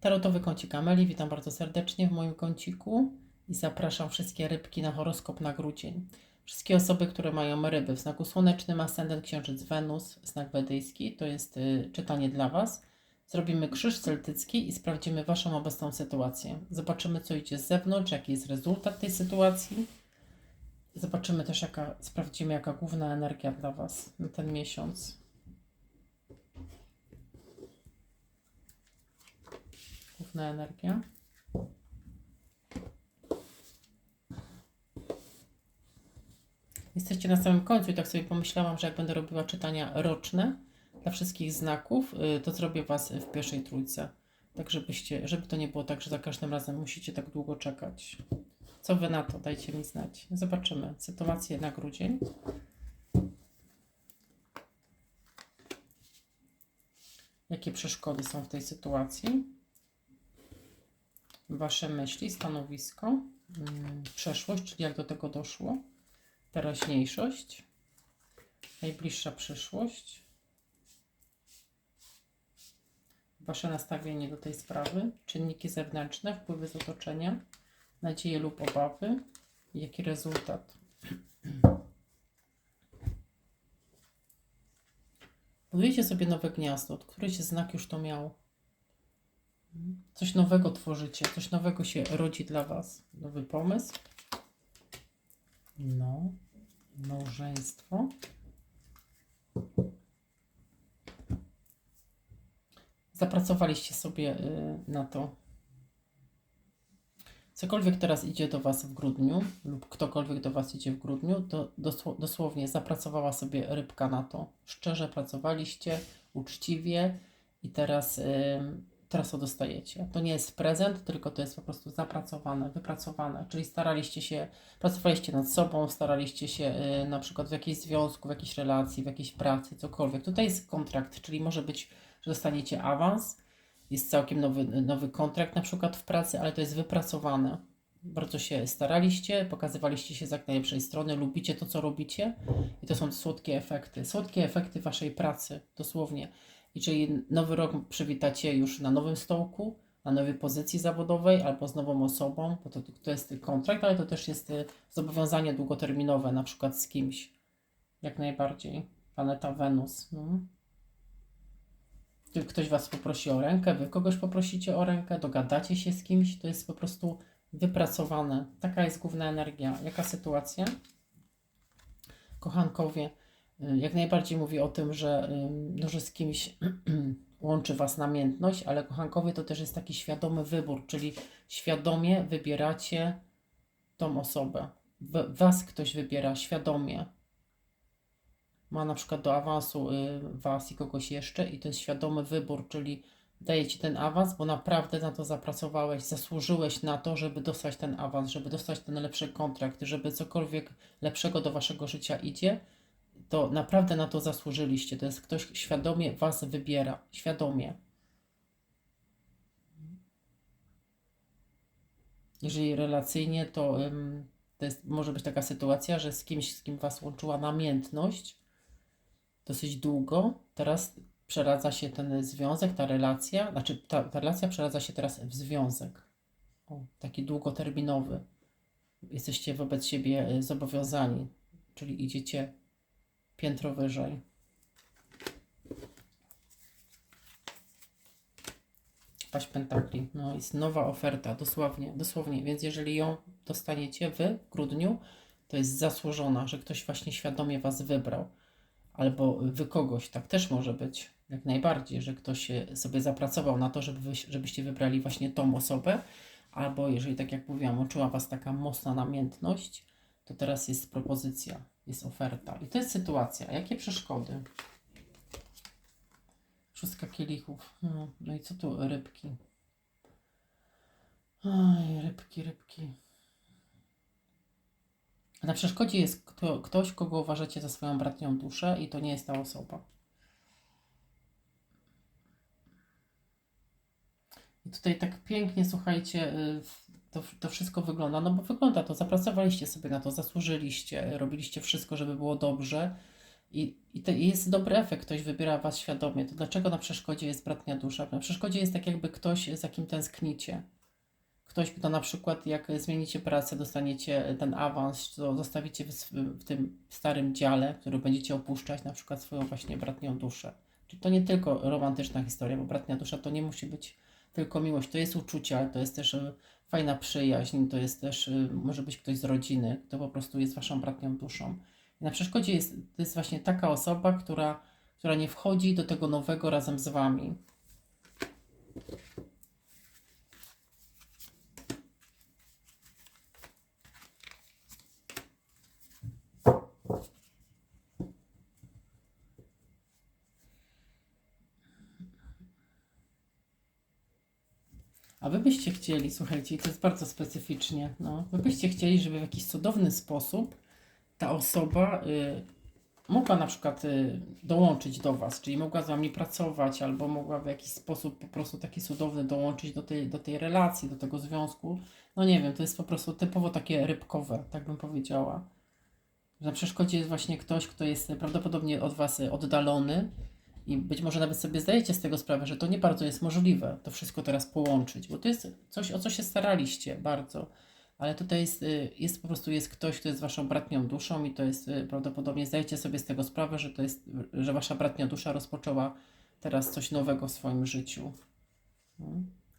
Tarotowy kącik Ameli, witam bardzo serdecznie w moim kąciku i zapraszam wszystkie rybki na horoskop na grudzień. Wszystkie osoby, które mają ryby w znaku słonecznym, ascendent, księżyc, Wenus, znak wedyjski, to jest y, czytanie dla Was. Zrobimy krzyż celtycki i sprawdzimy Waszą obecną sytuację. Zobaczymy, co idzie z zewnątrz, jaki jest rezultat tej sytuacji. Zobaczymy też, jaka, sprawdzimy, jaka główna energia dla Was na ten miesiąc. Główna energia. Jesteście na samym końcu i tak sobie pomyślałam, że jak będę robiła czytania roczne dla wszystkich znaków, y, to zrobię Was w pierwszej trójce. Tak, żebyście, żeby to nie było tak, że za każdym razem musicie tak długo czekać. Co Wy na to? Dajcie mi znać. Zobaczymy sytuację na grudzień. Jakie przeszkody są w tej sytuacji? Wasze myśli, stanowisko, mm, przeszłość, czyli jak do tego doszło, teraźniejszość, najbliższa przyszłość, Wasze nastawienie do tej sprawy, czynniki zewnętrzne, wpływy z otoczenia, nadzieje lub obawy, jaki rezultat. Budujecie sobie nowe gniazdo, od któryś znak już to miał. Coś nowego tworzycie, coś nowego się rodzi dla Was. Nowy pomysł. No, małżeństwo. Zapracowaliście sobie y, na to. Cokolwiek teraz idzie do Was w grudniu, lub ktokolwiek do Was idzie w grudniu, to dosł- dosłownie zapracowała sobie rybka na to. Szczerze pracowaliście, uczciwie i teraz, teraz to dostajecie. To nie jest prezent, tylko to jest po prostu zapracowane, wypracowane. Czyli staraliście się, pracowaliście nad sobą, staraliście się y, na przykład w jakiejś związku, w jakiejś relacji, w jakiejś pracy, cokolwiek. Tutaj jest kontrakt, czyli może być, że dostaniecie awans, jest całkiem nowy, nowy kontrakt na przykład w pracy, ale to jest wypracowane. Bardzo się staraliście, pokazywaliście się z jak najlepszej strony, lubicie to, co robicie i to są słodkie efekty. Słodkie efekty waszej pracy, dosłownie. I czyli nowy rok przywitacie już na nowym stołku, na nowej pozycji zawodowej albo z nową osobą, bo to, to jest kontrakt, ale to też jest y, zobowiązanie długoterminowe, na przykład z kimś. Jak najbardziej. Planeta Wenus. Czy ktoś Was poprosi o rękę, Wy kogoś poprosicie o rękę, dogadacie się z kimś, to jest po prostu wypracowane. Taka jest główna energia. Jaka sytuacja? Kochankowie, jak najbardziej mówi o tym, że, y, no, że z kimś łączy Was namiętność, ale kochankowie to też jest taki świadomy wybór, czyli świadomie wybieracie tą osobę. Was ktoś wybiera świadomie. Ma na przykład do awansu y, Was i kogoś jeszcze i to jest świadomy wybór, czyli daje Ci ten awans, bo naprawdę na to zapracowałeś, zasłużyłeś na to, żeby dostać ten awans, żeby dostać ten lepszy kontrakt, żeby cokolwiek lepszego do Waszego życia idzie, to naprawdę na to zasłużyliście. To jest ktoś świadomie Was wybiera, świadomie. Jeżeli relacyjnie, to, to jest, może być taka sytuacja, że z kimś, z kim Was łączyła namiętność dosyć długo, teraz przeradza się ten związek, ta relacja, znaczy ta, ta relacja przeradza się teraz w związek. O, taki długoterminowy. Jesteście wobec siebie y, zobowiązani, czyli idziecie piętro wyżej. Paść pentakli. No jest nowa oferta, dosłownie, dosłownie. Więc jeżeli ją dostaniecie wy w grudniu, to jest zasłużona, że ktoś właśnie świadomie was wybrał. Albo wy kogoś, tak też może być. Jak najbardziej, że ktoś się sobie zapracował na to, żeby żebyście wybrali właśnie tą osobę. Albo jeżeli, tak jak mówiłam, łączyła was taka mocna namiętność, to teraz jest propozycja, jest oferta. I to jest sytuacja. Jakie przeszkody? Szóstka kielichów. No, no i co tu rybki? Aj, rybki, rybki. Na przeszkodzie jest kto, ktoś, kogo uważacie za swoją bratnią duszę i to nie jest ta osoba. I tutaj tak pięknie, słuchajcie, y, to, to wszystko wygląda, no bo wygląda to, zapracowaliście sobie na to, zasłużyliście, robiliście wszystko, żeby było dobrze. I, i to jest dobry efekt, ktoś wybiera Was świadomie. To dlaczego na przeszkodzie jest bratnia dusza? Na przeszkodzie jest tak jakby ktoś, za kim tęsknicie. Ktoś, kto na przykład jak zmienicie pracę, dostaniecie ten awans, to zostawicie w, w tym starym dziale, który będziecie opuszczać, na przykład swoją właśnie bratnią duszę. Czyli to nie tylko romantyczna historia, bo bratnia dusza to nie musi być tylko miłość, to jest uczucie, ale to jest też e, fajna przyjaźń, to jest też, e, może być ktoś z rodziny, kto po prostu jest waszą bratnią duszą. Na przeszkodzie jest, to jest właśnie taka osoba, która, która nie wchodzi do tego nowego razem z wami. A wy byście chcieli, słuchajcie, to jest bardzo specyficznie, no, wy byście chcieli, żeby w jakiś cudowny sposób ta osoba y, mogła na przykład y, dołączyć do was, czyli mogła z wami pracować, albo mogła w jakiś sposób po prostu taki cudowny dołączyć do tej, do tej relacji, do tego związku. No nie wiem, to jest po prostu typowo takie rybkowe, tak bym powiedziała. Na przeszkodzie jest właśnie ktoś, kto jest prawdopodobnie od was oddalony, i być może nawet sobie zdajecie z tego sprawę, że to nie bardzo jest możliwe to wszystko teraz połączyć, bo to jest coś, o co się staraliście bardzo. Ale tutaj jest, y, jest po prostu jest ktoś, kto jest waszą bratnią duszą i to jest y, prawdopodobnie zdajecie sobie z tego sprawę, że to jest, że wasza bratnia dusza rozpoczęła teraz coś nowego w swoim życiu. No.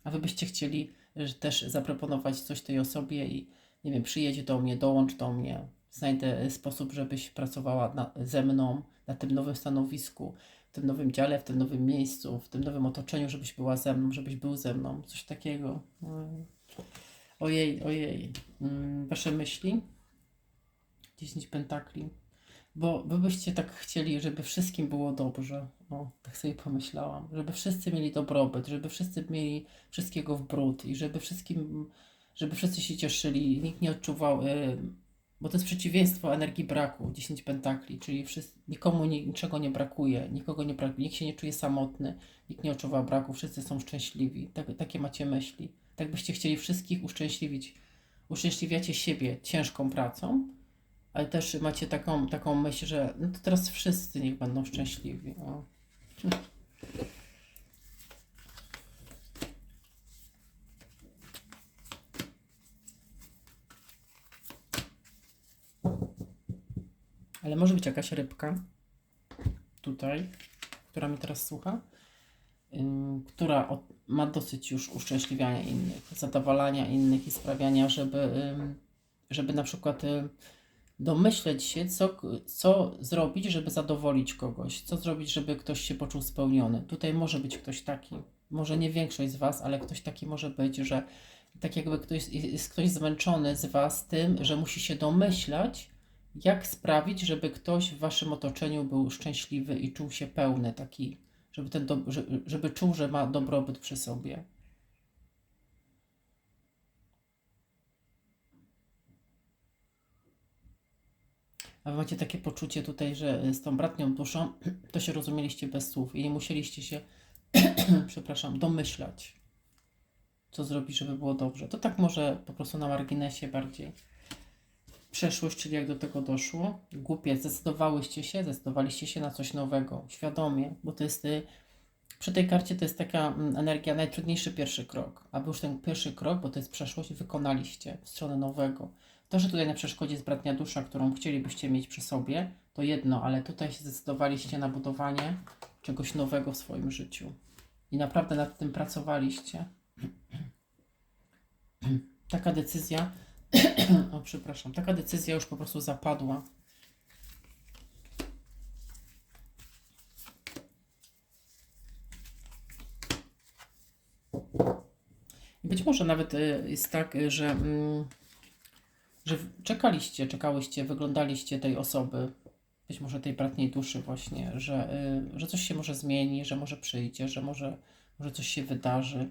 A wy byście chcieli y, też zaproponować coś tej osobie i nie wiem, przyjedź do mnie, dołącz do mnie, znajdę sposób, żebyś pracowała na, ze mną na tym nowym stanowisku w tym nowym dziale, w tym nowym miejscu, w tym nowym otoczeniu, żebyś była ze mną, żebyś był ze mną, coś takiego. Ojej. Ojej, ojej. Mm, Wasze myśli? 10 pentakli. Bo wy byście tak chcieli, żeby wszystkim było dobrze. O, tak sobie pomyślałam. Żeby wszyscy mieli dobrobyt, żeby wszyscy mieli wszystkiego w bród i żeby wszystkim, żeby wszyscy się cieszyli, nikt nie odczuwał, y, bo to jest przeciwieństwo energii braku, 10 pentakli, czyli wszyscy, nikomu ni, niczego nie brakuje, nikogo nie brakuje, nikt się nie czuje samotny, nikt nie odczuwa braku, wszyscy są szczęśliwi. Tak, takie macie myśli. Tak byście chcieli wszystkich uszczęśliwić. Uszczęśliwiacie siebie ciężką pracą, ale też macie taką, taką myśl, że no to teraz wszyscy niech będą szczęśliwi. Ale może być jakaś rybka tutaj, która mnie teraz słucha, która ma dosyć już uszczęśliwiania innych, zadowalania innych i sprawiania, żeby, żeby na przykład ym, domyśleć się, co, co zrobić, żeby zadowolić kogoś, co zrobić, żeby ktoś się poczuł spełniony. Tutaj może być ktoś taki, może nie większość z Was, ale ktoś taki może być, że tak jakby ktoś, jest ktoś zmęczony z Was tym, że musi się domyślać, jak sprawić, żeby ktoś w waszym otoczeniu był szczęśliwy i czuł się pełny, taki, żeby, ten do, żeby, czuł, że ma dobrobyt przy sobie. A wy macie takie poczucie tutaj, że z tą bratnią duszą to się rozumieliście bez słów i nie musieliście się, przepraszam, domyślać, co zrobić, żeby było dobrze. To tak może po prostu na marginesie bardziej przeszłość, czyli jak do tego doszło. Głupie, zdecydowałyście się, zdecydowaliście się na coś nowego, świadomie, bo to jest, y, przy tej karcie to jest taka mm, energia, najtrudniejszy pierwszy krok. Aby już ten pierwszy krok, bo to jest przeszłość, wykonaliście w stronę nowego. To, że tutaj na przeszkodzie jest bratnia dusza, którą chcielibyście mieć przy sobie, to jedno, ale tutaj się zdecydowaliście na budowanie czegoś nowego w swoim życiu. I naprawdę nad tym pracowaliście. Taka decyzja o, przepraszam. Taka decyzja już po prostu zapadła. I być może nawet y, jest tak, y, że, mm, że czekaliście, czekałyście, wyglądaliście tej osoby, być może tej bratniej duszy właśnie, że, y, że coś się może zmieni, że może przyjdzie, że może, może coś się wydarzy.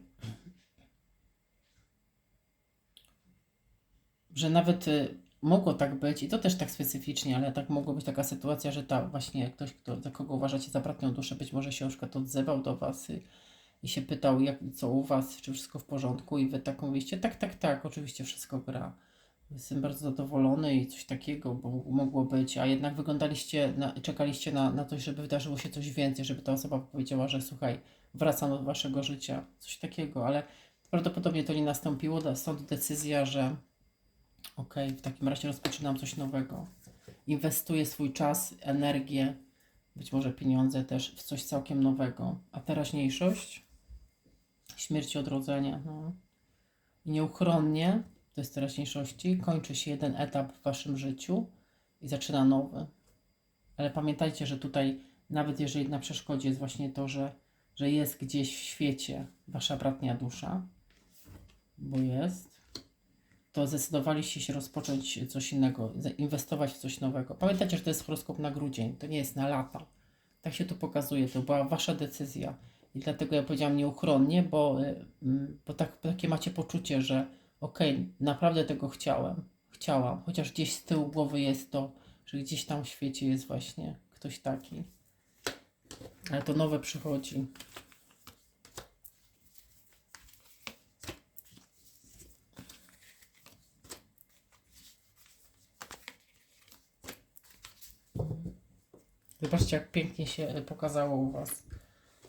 Że nawet y, mogło tak być, i to też tak specyficznie, ale tak mogła być taka sytuacja, że ta właśnie ktoś, kto, za kogo uważacie za bratnią duszę, być może się na przykład odzywał do Was i, i się pytał, jak, co u Was, czy wszystko w porządku, i Wy tak mówiliście, tak, tak, tak, oczywiście wszystko gra. Jestem bardzo zadowolony i coś takiego, bo mogło być, a jednak wyglądaliście, na, czekaliście na, na coś, żeby wydarzyło się coś więcej, żeby ta osoba powiedziała, że słuchaj, wracam do waszego życia, coś takiego, ale prawdopodobnie to nie nastąpiło, stąd decyzja, że okej, w takim razie rozpoczynam coś nowego. Inwestuję swój czas, energię, być może pieniądze też w coś całkiem nowego. A teraźniejszość? Śmierć i odrodzenie. No. I nieuchronnie, to jest teraźniejszości, kończy się jeden etap w waszym życiu i zaczyna nowy. Ale pamiętajcie, że tutaj, nawet jeżeli na przeszkodzie jest właśnie to, że, że jest gdzieś w świecie wasza bratnia dusza, bo jest, to zdecydowaliście się rozpocząć coś innego, zainwestować w coś nowego. Pamiętajcie, że to jest horoskop na grudzień, to nie jest na lata. Tak się tu pokazuje, to była wasza decyzja. I dlatego ja powiedziałam nieuchronnie, bo, y, mm, bo tak, takie macie poczucie, że okej, naprawdę tego chciałem, chciałam, chociaż gdzieś z tyłu głowy jest to, że gdzieś tam w świecie jest właśnie ktoś taki. Ale to nowe przychodzi. Zobaczcie, jak pięknie się e, pokazało u Was.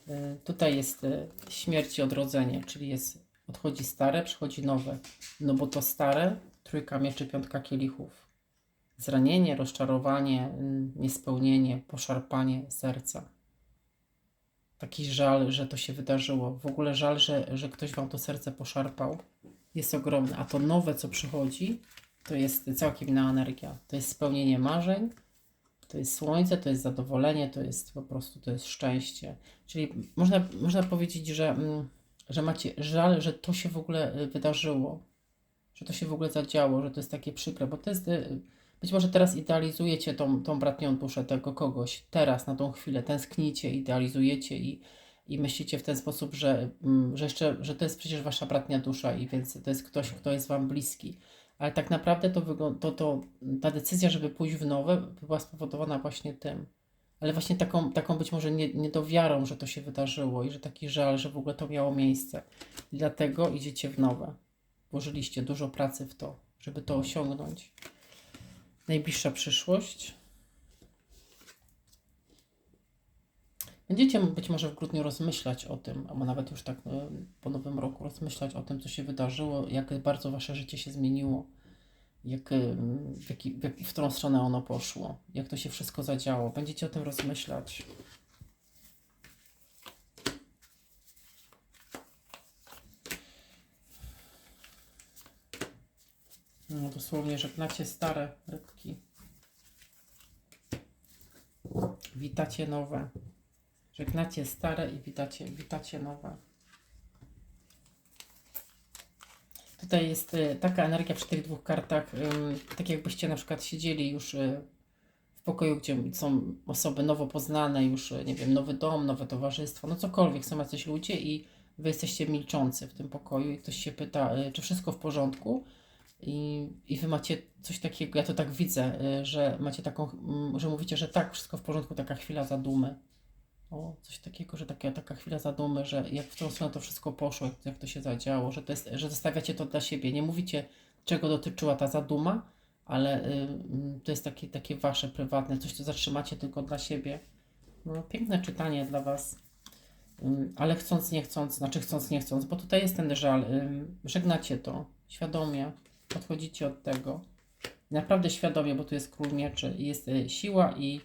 E, Tutaj jest e, śmierć i odrodzenie, czyli jest, odchodzi stare, przychodzi nowe. No bo to stare, trójka mieczy, piątka kielichów. Zranienie, rozczarowanie, mm, niespełnienie, poszarpanie serca. Taki żal, że to się wydarzyło. W ogóle żal, że, że ktoś Wam to serce poszarpał. Jest ogromny. A to nowe, co przychodzi, to jest całkiem inna energia. To jest spełnienie marzeń, to jest słońce, to jest zadowolenie, to jest po prostu, to jest szczęście. Czyli można, można powiedzieć, że, mm, że macie żal, że to się w ogóle y, wydarzyło, że to się w ogóle zadziało, że to jest takie przykre, bo to jest, y, być może teraz idealizujecie tą, tą bratnią duszę tego kogoś, teraz, na tą chwilę, tęsknicie, idealizujecie i, i myślicie w ten sposób, że, mm, że jeszcze, że to jest przecież wasza bratnia dusza i więc to jest ktoś, kto jest wam bliski ale tak naprawdę to, to, to ta decyzja, żeby pójść w nowe, była spowodowana właśnie tym. Ale właśnie taką, taką być może nie, niedowiarą, że to się wydarzyło i że taki żal, że w ogóle to miało miejsce. Dlatego idziecie w nowe. Włożyliście dużo pracy w to, żeby to osiągnąć. Najbliższa przyszłość. Będziecie być może w grudniu rozmyślać o tym, albo nawet już tak e, po nowym roku rozmyślać o tym, co się wydarzyło, jak bardzo wasze życie się zmieniło, jak, e, w, jaki, w, jaki, w którą stronę ono poszło, jak to się wszystko zadziało. Będziecie o tym rozmyślać. No dosłownie żegnacie stare rybki. Witacie nowe. Żegnacie stare i witacie, witacie nowe. Tutaj jest y, taka energia przy tych dwóch kartach, y, tak jakbyście na przykład siedzieli już y, w pokoju, gdzie są osoby nowo poznane, już nie wiem, nowy dom, nowe towarzystwo, no cokolwiek, są jacyś ludzie i wy jesteście milczący w tym pokoju i ktoś się pyta, czy wszystko w porządku i, i wy macie coś takiego, ja to tak widzę, że macie taką, mm, że mówicie, że tak, wszystko w porządku, taka chwila zadumy. O, coś takiego, że taka, taka chwila zadumy, że jak w tą stronę to wszystko poszło, jak, to się zadziało, że, to jest, że zostawiacie to dla siebie. Nie mówicie, czego dotyczyła ta zaduma, ale y, y, to jest takie, takie wasze prywatne, coś, co zatrzymacie tylko dla siebie. No, piękne czytanie dla Was. Y, ale chcąc, nie chcąc, znaczy chcąc, nie chcąc, bo tutaj jest ten żal. Y, żegnacie to świadomie, odchodzicie od tego. Naprawdę świadomie, bo tu jest król mieczy jest y, siła i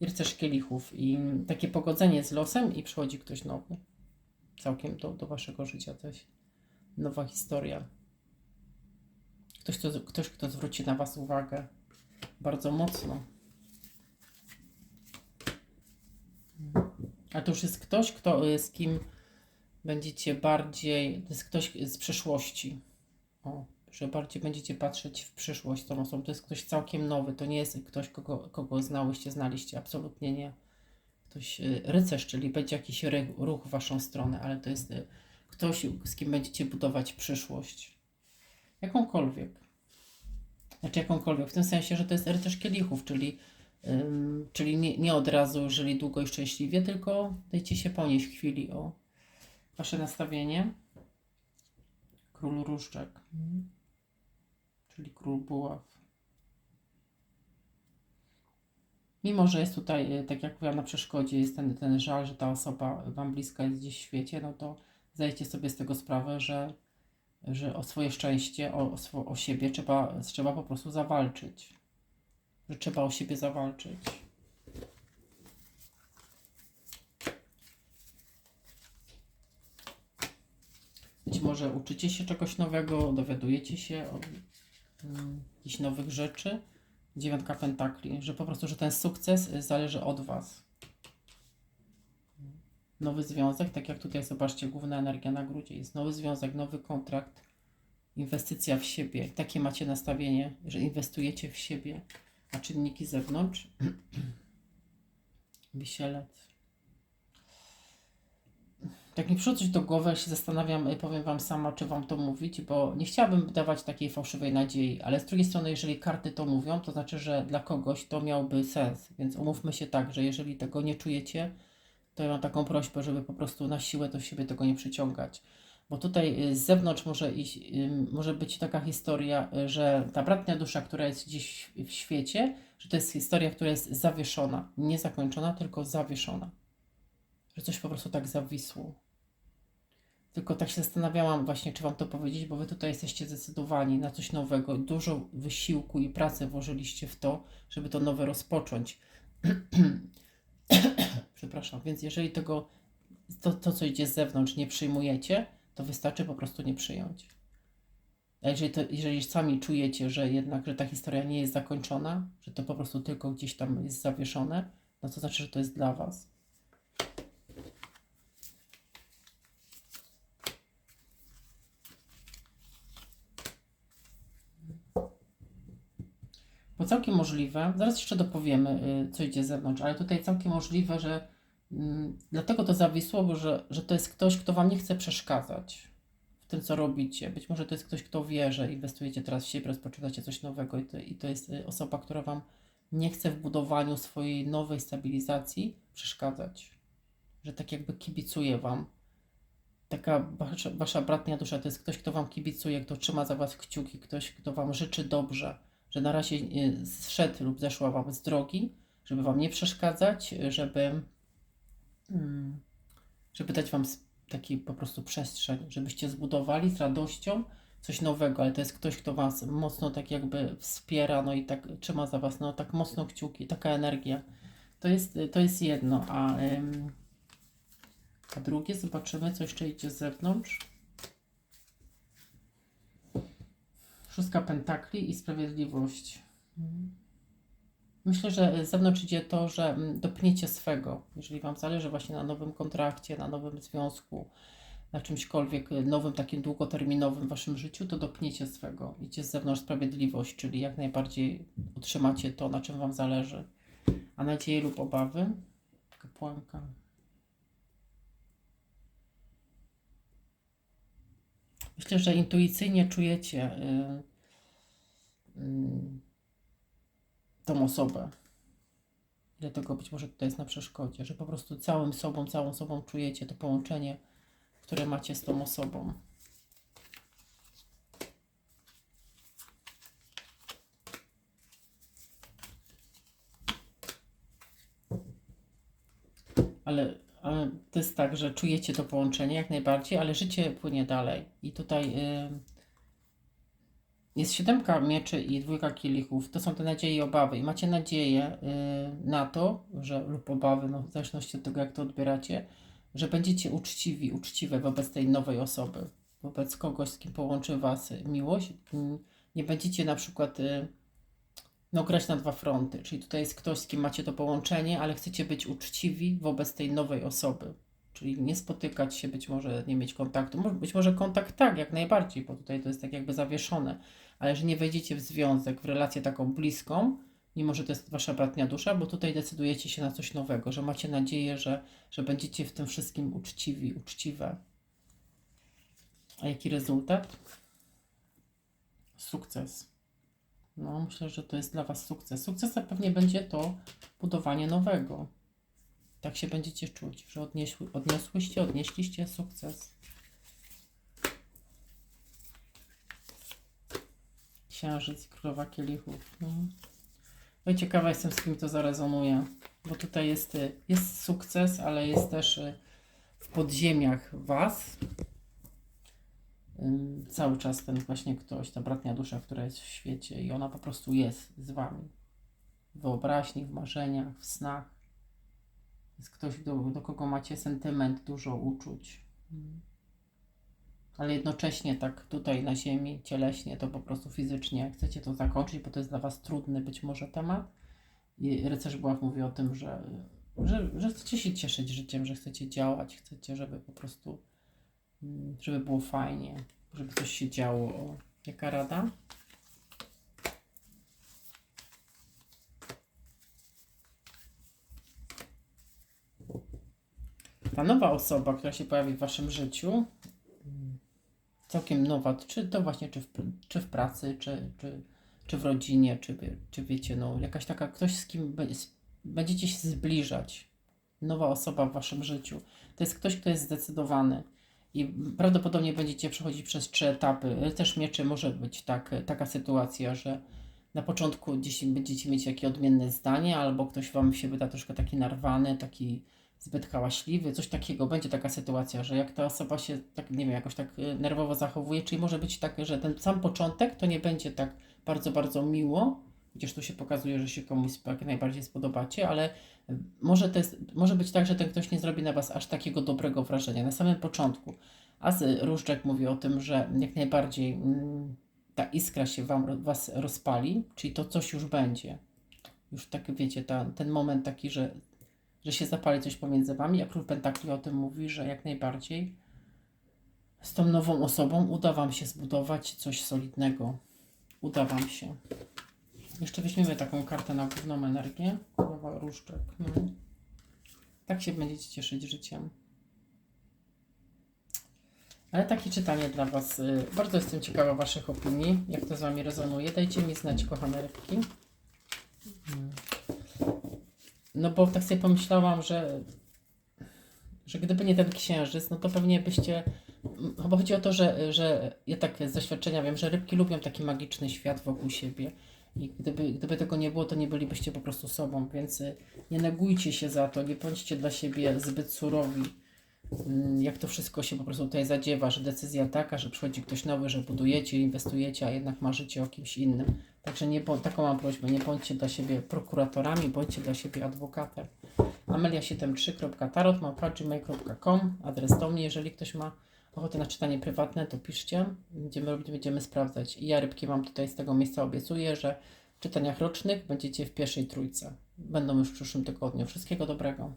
i rycerz kielichów i takie pogodzenie z losem i przychodzi ktoś nowy. Całkiem do, do waszego życia coś. Nowa historia. Ktoś, kto, ktoś, kto zwróci na was uwagę bardzo mocno. A to już jest ktoś, kto, y, z kim będziecie bardziej, to jest ktoś z przeszłości. O że bardziej będziecie patrzeć w przyszłość tą osobą. To jest ktoś całkiem nowy, to nie jest ktoś, kogo, kogo znałyście, znaliście, absolutnie nie. Ktoś y, rycerz, czyli będzie jakiś ruch w waszą stronę, ale to jest y, ktoś, z kim będziecie budować przyszłość. Jakąkolwiek. Znaczy jakąkolwiek, w tym sensie, że to jest rycerz kielichów, czyli, ym, czyli nie, nie od razu żyli długo i szczęśliwie, tylko dajcie się ponieść w chwili o wasze nastawienie. Król różdżek. Czyli król buław. Mimo, że jest tutaj, y, tak jak mówiłam, na przeszkodzie, jest ten, ten żal, że ta osoba Wam bliska jest gdzieś w świecie, no to zdajecie sobie z tego sprawę, że, że o swoje szczęście, o, o, o siebie trzeba, trzeba po prostu zawalczyć. Że trzeba o siebie zawalczyć. Być może uczycie się czegoś nowego, dowiadujecie się o jakichś nowych rzeczy. Dziewiątka pentakli, że po prostu, że ten sukces y, zależy od Was. Nowy związek, tak jak tutaj zobaczcie, główna energia na grudzie. Jest nowy związek, nowy kontrakt, inwestycja w siebie. Takie macie nastawienie, że inwestujecie w siebie. A czynniki zewnątrz? Wisielec. Tak mi coś do głowy, ja się zastanawiam, y, powiem Wam sama, czy Wam to mówić, bo nie chciałabym dawać takiej fałszywej nadziei, ale z drugiej strony, jeżeli karty to mówią, to znaczy, że dla kogoś to miałby sens, więc umówmy się tak, że jeżeli tego nie czujecie, to ja mam taką prośbę, żeby po prostu na siłę do siebie tego nie przyciągać. Bo tutaj y, z zewnątrz może, iść, może być taka historia, y, że ta bratnia dusza, która jest gdzieś w świecie, że to jest historia, która jest zawieszona. Nie zakończona, tylko zawieszona. Że coś po prostu tak zawisło. Tylko tak się zastanawiałam właśnie, czy Wam to powiedzieć, bo Wy tutaj jesteście zdecydowani na coś nowego. Dużo wysiłku i pracy włożyliście w to, żeby to nowe rozpocząć. Przepraszam, więc jeżeli tego, to, to, co idzie z zewnątrz, nie przyjmujecie, to wystarczy po prostu nie przyjąć. A jeżeli, to, jeżeli sami czujecie, że jednak, że ta historia nie jest zakończona, że to po prostu tylko gdzieś tam jest zawieszone, no to znaczy, że to jest dla Was. Całkiem możliwe, zaraz jeszcze dopowiemy, y, co idzie z zewnątrz, ale tutaj całkiem możliwe, że mm, dlatego to zawisło, bo że, że to jest ktoś, kto Wam nie chce przeszkadzać w tym, co robicie. Być może to jest ktoś, kto wie, że inwestujecie teraz w siebie, rozpoczynacie coś nowego i to, i to jest y, osoba, która Wam nie chce w budowaniu swojej nowej stabilizacji przeszkadzać. Że tak jakby kibicuje Wam. Taka wasza, wasza bratnia dusza to jest ktoś, kto Wam kibicuje, kto trzyma za Was kciuki, ktoś, kto Wam życzy dobrze że na razie e, zszedł lub zeszła Wam z drogi, żeby Wam nie przeszkadzać, żeby, mm, żeby dać Wam taki po prostu przestrzeń, żebyście zbudowali z radością coś nowego, ale to jest ktoś, kto Was mocno tak jakby wspiera, no i tak trzyma za Was, no tak mocno kciuki, taka energia. To jest, to jest jedno, a, a drugie zobaczymy, co jeszcze idzie z zewnątrz. Szóstka pentakli i sprawiedliwość. Myślę, że z zewnątrz idzie to, że mm, dopniecie swego, jeżeli Wam zależy właśnie na nowym kontrakcie, na nowym związku, na czymśkolwiek nowym, takim długoterminowym w Waszym życiu, to dopniecie swego. Idzie z zewnątrz sprawiedliwość, czyli jak najbardziej utrzymacie to, na czym Wam zależy. A nadzieje lub obawy? Kapłanka. Myślę, że intuicyjnie czujecie yy, yy, tą osobę. Ile tego być może tutaj jest na przeszkodzie, że po prostu całym sobą, całą sobą czujecie to połączenie, które macie z tą osobą. Ale to jest tak, że czujecie to połączenie jak najbardziej, ale życie płynie dalej. I tutaj y, jest siódemka mieczy i dwójka kielichów. To są te nadzieje i obawy. I macie nadzieję y, na to, że lub obawy, no, w zależności od tego, jak to odbieracie, że będziecie uczciwi, uczciwe wobec tej nowej osoby, wobec kogoś, z kim połączy Was miłość. Nie będziecie na przykład y, no, grać na dwa fronty, czyli tutaj jest ktoś, z kim macie to połączenie, ale chcecie być uczciwi wobec tej nowej osoby. Czyli nie spotykać się, być może nie mieć kontaktu. Być może kontakt tak, jak najbardziej, bo tutaj to jest tak jakby zawieszone, ale że nie wejdziecie w związek, w relację taką bliską, mimo że to jest wasza bratnia dusza, bo tutaj decydujecie się na coś nowego, że macie nadzieję, że, że będziecie w tym wszystkim uczciwi, uczciwe. A jaki rezultat? Sukces. No, myślę, że to jest dla Was sukces. Sukcesem pewnie będzie to budowanie nowego. Tak się będziecie czuć, że odnieśły, odniosłyście, odnieśliście sukces. księżyc królowa kielichów. Mhm. No i ciekawa jestem, z kim to zarezonuje, bo tutaj jest, jest sukces, ale jest też y, w podziemiach Was cały czas ten właśnie ktoś, ta bratnia dusza, która jest w świecie i ona po prostu jest z Wami. W wyobraźni, w marzeniach, w snach. Jest ktoś, do, do kogo macie sentyment, dużo uczuć. Ale jednocześnie tak tutaj na ziemi, cieleśnie, to po prostu fizycznie chcecie to zakończyć, bo to jest dla Was trudny być może temat. I rycerz Buław mówi o tym, że, że, że chcecie się cieszyć życiem, że chcecie działać, chcecie, żeby po prostu, żeby było fajnie, żeby coś się działo. Jaka rada? Ta nowa osoba, która się pojawi w Waszym życiu, mm, całkiem nowa, czy to właśnie czy w, czy w pracy, czy, czy, czy w rodzinie, czy, czy wiecie, no jakaś taka, ktoś z kim będziecie się zbliżać. Nowa osoba w waszym życiu. To jest ktoś, kto jest zdecydowany i prawdopodobnie będziecie przechodzić przez trzy etapy. Też mieczy może być tak, taka sytuacja, że na początku gdzieś będziecie mieć jakieś odmienne zdanie, albo ktoś wam się wyda troszkę taki narwany, taki zbyt hałaśliwy, coś takiego. Będzie taka sytuacja, że jak ta osoba się tak, nie wiem, jakoś tak y, nerwowo zachowuje, czyli może być tak, że ten sam początek to nie będzie tak bardzo, bardzo miło, chociaż tu się pokazuje, że się komuś jak najbardziej spodobacie, ale może, to jest, może być tak, że ten ktoś nie zrobi na Was aż takiego dobrego wrażenia na samym początku. A z Różdżek mówi o tym, że jak najbardziej mm, ta iskra się wam, Was rozpali, czyli to coś już będzie. Już tak wiecie, ta, ten moment taki, że że się zapali coś pomiędzy wami, a król pentakli o tym mówi, że jak najbardziej z tą nową osobą uda wam się zbudować coś solidnego. Uda wam się. Jeszcze weźmiemy taką kartę na główną energię. Królowa różdżek. No. Tak się będziecie cieszyć życiem. Ale takie czytanie dla Was. y, Bardzo jestem ciekawa Waszych opinii. Jak to z Wami rezonuje. Dajcie mi znać, kochane rybki. Mm. No bo tak sobie pomyślałam, że, że gdyby nie ten księżyc, no to pewnie byście. Chyba chodzi o to, że, że ja tak z doświadczenia wiem, że rybki lubią taki magiczny świat wokół siebie. I gdyby, gdyby tego nie było, to nie bylibyście po prostu sobą, więc y, nie negujcie się za to, nie bądźcie dla siebie zbyt surowi. Mm, Jak to wszystko się po prostu tutaj zadziewa, że decyzja taka, że przychodzi ktoś nowy, że budujecie, inwestujecie, a jednak marzycie o kimś innym. Także nie, taką mam prośbę, nie bądźcie dla siebie prokuratorami, bądźcie dla siebie adwokatem. amelia73.tarot.gmail.com Adres do mnie, jeżeli ktoś ma ochotę na czytanie prywatne, to piszcie. Będziemy robić, będziemy sprawdzać. I ja rybki Wam tutaj z tego miejsca obiecuję, że w czytaniach rocznych będziecie w pierwszej trójce. Będą już w przyszłym tygodniu. Wszystkiego dobrego.